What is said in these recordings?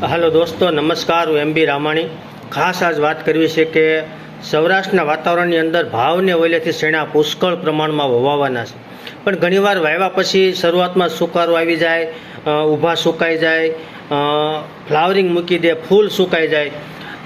હાલો દોસ્તો, નમસ્કાર, હું એમ બી રામાણી. ખાસ આજ વાત કરવી છે કે સૌરાષ્ટ્રના વાતાવરણની અંદર ભાવને ઓલેથી શેણા પુષ્કળ પ્રમાણમાં વવાવાના છે. પણ ઘણીવાર વાવ્યા પછી શરૂઆતમાં સુકારો આવી જાય ઊભા સુકાઈ જાય ફ્લાવરિંગ મૂકી દે, ફૂલ સુકાઈ જાય,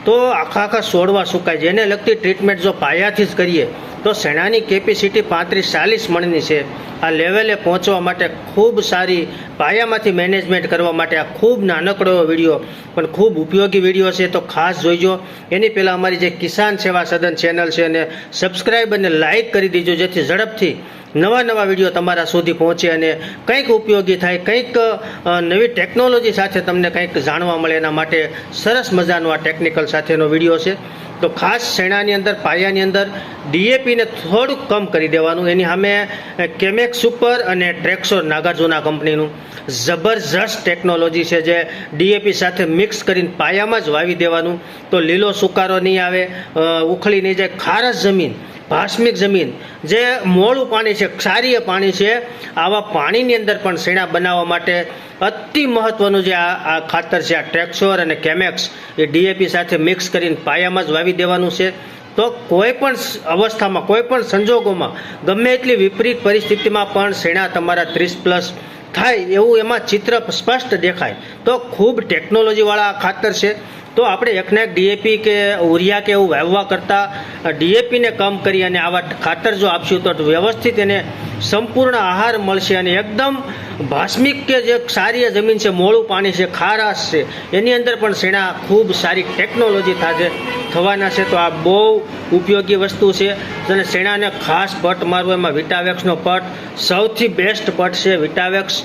તો આખા આખા છોડવા સુકાય છે એને લગતી ટ્રીટમેન્ટ જો પાયાથી જ કરીએ તો શેણાની કેપેસિટી પાંત્રીસ, ચાલીસ મણની છે. આ લેવલે પહોંચવા માટે ખૂબ સારી પાયામાંથી મેનેજમેન્ટ કરવા માટે આ ખૂબ નાનકડો વીડિયો પણ ખૂબ ઉપયોગી વીડિયો છે. તો ખાસ જોઈજો. એની પહેલાં અમારી જે કિસાન સેવા સદન ચેનલ છે એને સબસ્ક્રાઈબ અને લાઇક કરી દીજો, જેથી ઝડપથી નવા નવા વીડિયો તમારા સુધી પહોંચે અને કંઈક ઉપયોગી થાય, કંઈક નવી ટેકનોલોજી સાથે તમને કંઈક જાણવા મળે એના માટે સરસ મજાનો આ ટેકનિકલ સાથેનો વીડિયો છે. તો ખાસ શેણાની અંદર, પાયાની અંદર ડીએપીને થોડુંક કમ કરી દેવાનું. એની સામે કેમેક સુપર અને ટ્રેક્સોર નાગાર્જુના કંપનીનું જબરજસ્ત ટેકનોલોજી છે જે ડીએપી સાથે મિક્સ કરીને પાયામાં જ વાવી દેવાનું. તો લીલો સુકારો નહીં આવે ઉખળી નહીં જાય ખારસ જમીન ભાસ્મિક જમીન, જે મોળું પાણી છે, ક્ષારીય પાણી છે, આવા પાણીની અંદર પણ શેણા બનાવવા માટે અતિ મહત્વનું જે આ આ ખાતર છે, આ ટ્રેક્સોર અને કેમેક્સ એ ડીએપી સાથે મિક્સ કરીને પાયામાં જ વાવી દેવાનું છે. તો કોઈ પણ અવસ્થામાં, કોઈ પણ સંજોગોમાં, ગમે એટલી વિપરીત પરિસ્થિતિમાં પણ શેણા તમારા ત્રીસ પ્લસ થાય એવું એમાં ચિત્ર સ્પષ્ટ દેખાય. તો ખૂબ ટેકનોલોજીવાળા આ ખાતર છે. તો આપણે એકને એક ડીએપી કે ઉરિયા કે એવું વાવવા કરતાં ડીએપીને કમ કરી અને આવા ખાતર જો આપશું તો વ્યવસ્થિત એને સંપૂર્ણ આહાર મળશે અને એકદમ ભાસ્મિક કે જે સારી જમીન છે, મોળું પાણી છે, ખારાશ છે, એની અંદર પણ શેણા ખૂબ સારી ટેકનોલોજી થશે થવાના છે. તો આ બહુ ઉપયોગી વસ્તુ છે અને શેણાને ખાસ પટ મારવો, એમાં વિટાવેક્સનો પટ સૌથી બેસ્ટ પટ છે વિટાવેક્સ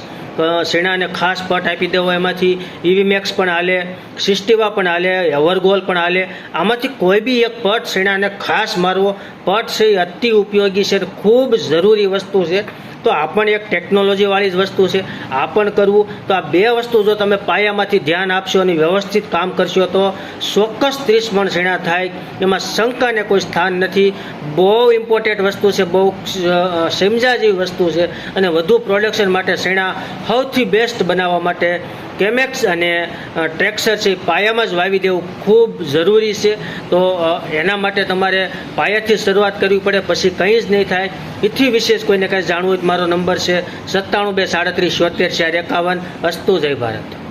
શેણાને ખાસ પટ આપી દેવો એમાંથી. ઈવી મેક્સ પણ હાલે, સિસ્ટીવા પણ હાલે એવરગોલ પણ હાલે. આમાંથી કોઈ બી એક પટ શેણાને ખાસ મારવો. પટ છે અતિ ઉપયોગી છે ખૂબ જરૂરી વસ્તુ છે. તો આ પણ એક ટેકનોલોજીવાળી જ વસ્તુ છે. આ પણ કરવું. તો આ બે વસ્તુ જો તમે પાયામાંથી ધ્યાન આપશો અને વ્યવસ્થિત કામ કરશો તો ચોક્કસ ત્રીસ મણ શેણા થાય. એમાં શંકાને કોઈ સ્થાન નથી. બહુ ઇમ્પોર્ટન્ટ વસ્તુ છે, બહુ સમજા જેવી વસ્તુ છે અને વધુ પ્રોડક્શન માટે શેણા સૌથી બેસ્ટ બનાવવા માટે કેમેક્સ અને ટ્રેક્સર છે પાયામાં જ વાવી દેવું ખૂબ જરૂરી છે. તો એના માટે તમારે પાયાથી શરૂઆત કરવી પડે, પછી કંઈ જ નહીં થાય. એથી વિશેષ કોઈને કાંઈ જાણવું હોય તો મારો નંબર છે સત્તાણું બે સાડત્રીસ છોતેર ચાર એકાવન અસ્તુ જય ભારત.